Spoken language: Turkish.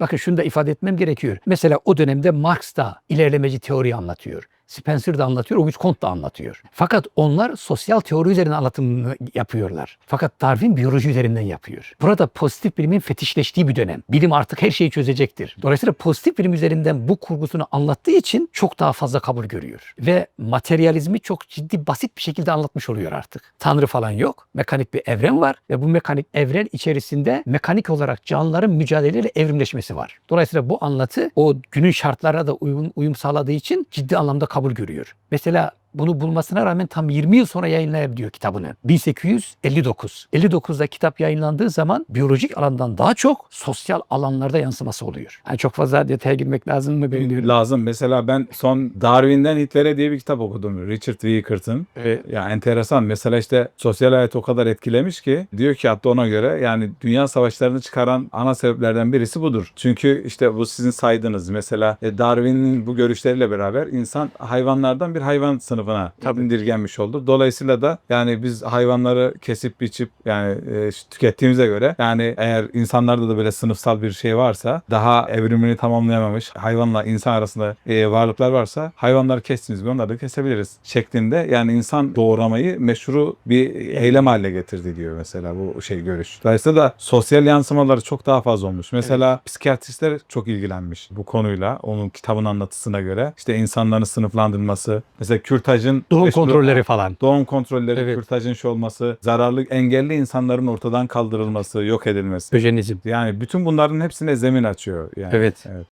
Bakın şunu da ifade etmem gerekiyor. Mesela o dönemde Marx da ilerlemeci teori anlatıyor. Spencer de anlatıyor, Auguste Comte da anlatıyor. Fakat onlar sosyal teori üzerine anlatımını yapıyorlar. Fakat Darwin biyoloji üzerinden yapıyor. Burada pozitif bilimin fetişleştiği bir dönem. Bilim artık her şeyi çözecektir. Dolayısıyla pozitif bilim üzerinden bu kurgusunu anlattığı için çok daha fazla kabul görüyor. Ve materyalizmi çok ciddi basit bir şekilde anlatmış oluyor artık. Tanrı falan yok. Mekanik bir evren var ve bu mekanik evren içerisinde mekanik olarak canlıların mücadeleyle evrimleşmesi var. Dolayısıyla bu anlatı o günün şartlarına da uyum, uyum sağladığı için ciddi anlamda kabul görüyor. Mesela bunu bulmasına rağmen tam 20 yıl sonra yayınlayabiliyor kitabını. 1859. 59'da kitap yayınlandığı zaman biyolojik alandan daha çok sosyal alanlarda yansıması oluyor. Yani çok fazla detaya girmek lazım mı bilmiyorum. Lazım. Mesela ben son Darwin'den Hitler'e diye bir kitap okudum. Richard Wickert'ın. Evet. Ya enteresan. Mesela işte sosyal hayat o kadar etkilemiş ki diyor ki hatta ona göre yani dünya savaşlarını çıkaran ana sebeplerden birisi budur. Çünkü işte bu sizin saydığınız mesela e, Darwin'in bu görüşleriyle beraber insan hayvanlardan bir hayvan sınıfına indirgenmiş oldu. Dolayısıyla da yani biz hayvanları kesip biçip yani e, tükettiğimize göre yani eğer insanlarda da böyle sınıfsal bir şey varsa daha evrimini tamamlayamamış hayvanla insan arasında e, varlıklar varsa hayvanları kestiniz mi onları da kesebiliriz şeklinde yani insan doğramayı meşru bir eylem haline getirdi diyor mesela bu şey görüş. Dolayısıyla da sosyal yansımaları çok daha fazla olmuş. Mesela psikiyatristler çok ilgilenmiş bu konuyla onun kitabın anlatısına göre. işte insanların sınıflandırılması mesela kürtajın Doğum meşru- kontrolleri falan. Doğum kontrolleri, Evet. kürtajın şey olması, zararlı engelli insanların ortadan kaldırılması, yok edilmesi. Öjenizm. Yani bütün bunların hepsine zemin açıyor. Yani. Evet. evet.